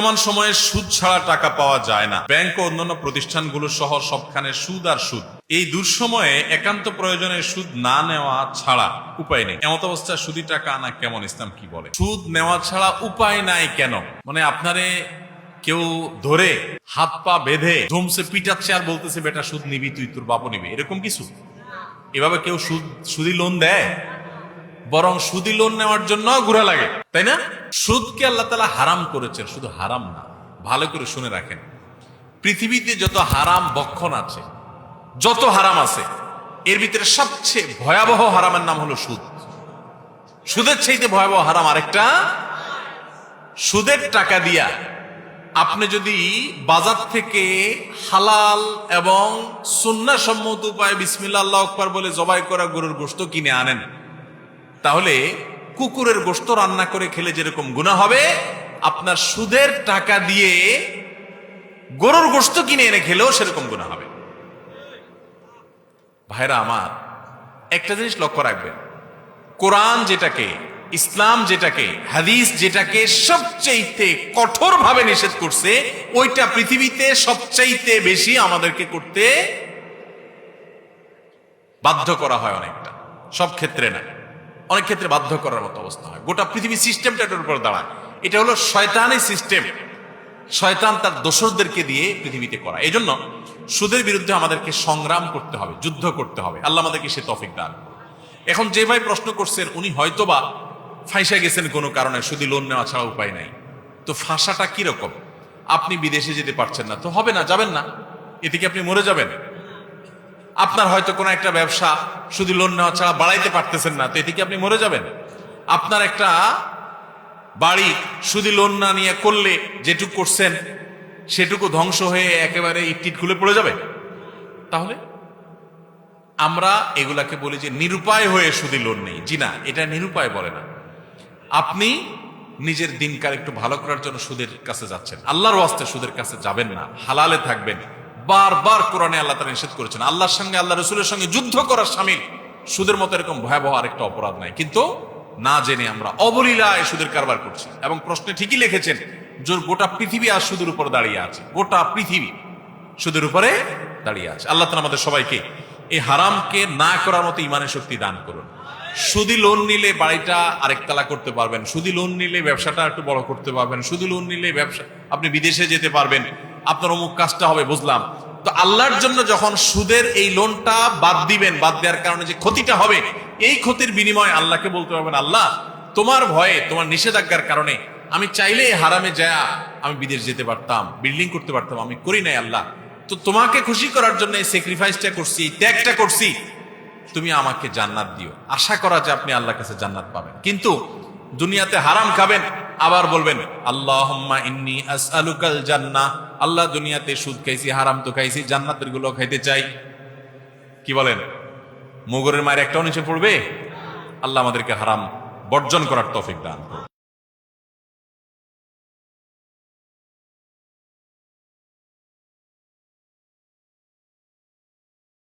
বর্তমান সময়ে সুদ ছাড়া টাকা পাওয়া যায় না। ব্যাংক ও অন্যান্য প্রতিষ্ঠানগুলো সহ সবখানে সুদ আর সুদ। এই দুঃসময়ে একান্ত প্রয়োজনে সুদ না নেওয়া ছাড়া উপায় নেই। এমত অবস্থায় সুদি টাকা আনা কেমন, ইসলাম কি বলে? সুদ নেওয়া ছাড়া উপায় নাই কেন? মানে আপনারে কেউ ধরে হাত পা বেঁধে ধুমসে পিটাচ্ছে আর বলতেছে, বেটা, সুদ নিবি, তুই তোর বাপও নিবি। এরকম কিছু এভাবে কেউ সুদ, সুদি লোন দেয়? বরং সুদি লোন নেওয়ার জন্য ঘুরে লাগে, তাই না? সুদকে আল্লাহ তালা হারাম করেছেন, শুধু হারাম না, ভালো করে শুনে রাখেন। পৃথিবীতে যত হারাম বক্ষণ আছে, যত হারাম আছে, এর ভিতরে সবচেয়ে ভয়াবহ হারামের নাম হলো সুদ। সুদের চাইতে ভয়াবহ হারাম আরেকটা? সুদের টাকা দিয়া আপনি যদি বাজার থেকে হালাল এবং সুন্নাসম্মত উপায় বিসমিল্লা আল্লাহ আকবার বলে জবাই করা গরুর গোশত কিনে আনেন তাহলে কুকুরের গোশত রান্না করে খেলে যেরকম গুণা হবে, আপনার সুদের টাকা দিয়ে গরুর গোস্ত কিনে এনে খেলেও সেরকম গুণা হবে। ভাইরা আমার, একটা জিনিস লক্ষ্য রাখবেন। কোরআন যেটাকে, ইসলাম যেটাকে, হাদিস যেটাকে সবচাইতে কঠোরভাবে নিষেধ করছে, ওইটা পৃথিবীতে সবচাইতে বেশি আমাদেরকে করতে বাধ্য করা হয় অনেকটা। সব ক্ষেত্রে না। অনেক ক্ষেত্রে বাধ্য করার মতো অবস্থা হয়। গোটা পৃথিবী সিস্টেমটা এটার উপর দাঁড়ায়। এটা হলো শয়তানি সিস্টেম শয়তান তার দোসরদেরকে দিয়ে পৃথিবীতে করা এই জন্য সুদের বিরুদ্ধে আমাদেরকে সংগ্রাম করতে হবে, যুদ্ধ করতে হবে। আল্লাহ আমাদেরকে সে তফিক দান এখন যে ভাই প্রশ্ন করছেন, উনি হয়তোবা ফাইসা গেছেন কোনো কারণে শুধু লোন নেওয়া ছাড়া উপায় নাই। তো ফাঁসাটা কীরকম? আপনি বিদেশে যেতে পারছেন না, তো হবে না, যাবেন না। এতে কি আপনি মরে যাবেন? আপনার হয়তো কোনো একটা ব্যবসা শুধু লোন নেওয়া ছাড়া বাড়াইতে পারতেছেন না, তো এতে কি আপনি মরে যাবেন? আপনার একটা বাড়ি শুধু লোন না নিয়ে করলে যেটুকু করছেন, সেটুকু ধ্বংস হয়ে একেবারে ইটিট খুলে পড়ে যাবে? তাহলে আমরা এগুলাকে বলি যে নিরুপায় হয়ে শুধু লোন নেই। জি না, এটা নিরুপায় বলে না। আপনি নিজের দিনকার একটু ভালো করার জন্য সুদের কাছে যাচ্ছেন। আল্লাহর ওয়াস্তে সুদের কাছে যাবেন না, হালালে থাকবেন। বারবার কোরআনে আল্লাহ তারা নিষেধ করেছেন। আল্লাহর সঙ্গে আল্লাহ রসুলের সঙ্গে যুদ্ধ করার সামিল। সুদের মতো এরকম ভয়াবহ আরেকটা অপরাধ নাই। কিন্তু না জেনে আমরা অবলীলায় সুদের কারবার করছি। এবং প্রশ্নে ঠিকই লিখেছেন যে গোটা পৃথিবী আর সুদের উপর দাঁড়িয়ে আছে। গোটা পৃথিবী সুদের উপরে দাঁড়িয়ে আছে। আল্লাহ তালা আমাদের সবাইকে এই হারামকে না করার মতো ইমানের শক্তি দান করুন। সুদি লোন নিলে বাড়িটা আরেকতলা করতে পারবেন। সুদি লোন নিলে ব্যবসাটা একটু বড় করতে পারবেন। সুদি লোন নিলে ব্যবসা, আপনি বিদেশে যেতে পারবেন। আপনার অমুক কাজটা হবে, বুঝলাম। তো আল্লাহর জন্য যখন সুদের এই লোনটা বাদ দিবেন, বাদ দেওয়ার কারণে যে ক্ষতিটা হবে, এই ক্ষতির বিনিময়ে আল্লাহকে বলতে পারবেন, আল্লাহ, তোমার ভয়ে, তোমার নিষেধাজ্ঞার কারণে আমি চাইলে হারামে যায় আমি বিদেশ যেতে পারতাম বিল্ডিং করতে পারতাম, আমি করি নাই, আল্লাহ। তো তোমাকে খুশি করার জন্য এই স্যাক্রিফাইসটা করছি, এই ত্যাগটা করছি। তুমি আমাকে জান্নাত দিও। আশা করা যে আপনি আল্লাহর কাছে জান্নাত পাবেন। কিন্তু দুনিয়াতে হারাম খাবেন আবার বলবেন আল্লাহ ইন্নি আসআলুকাল জান্না আল্লাহ দুনিয়াতে সুদ খাইছি, হারাম তো খাইছি জান্নাতেরগুলো খাইতে চাই। কি বলেন? মুগরের মায়ের একটাও নিচে পড়বে? আল্লাহ আমাদেরকে হারাম বর্জন করার তফিক দান।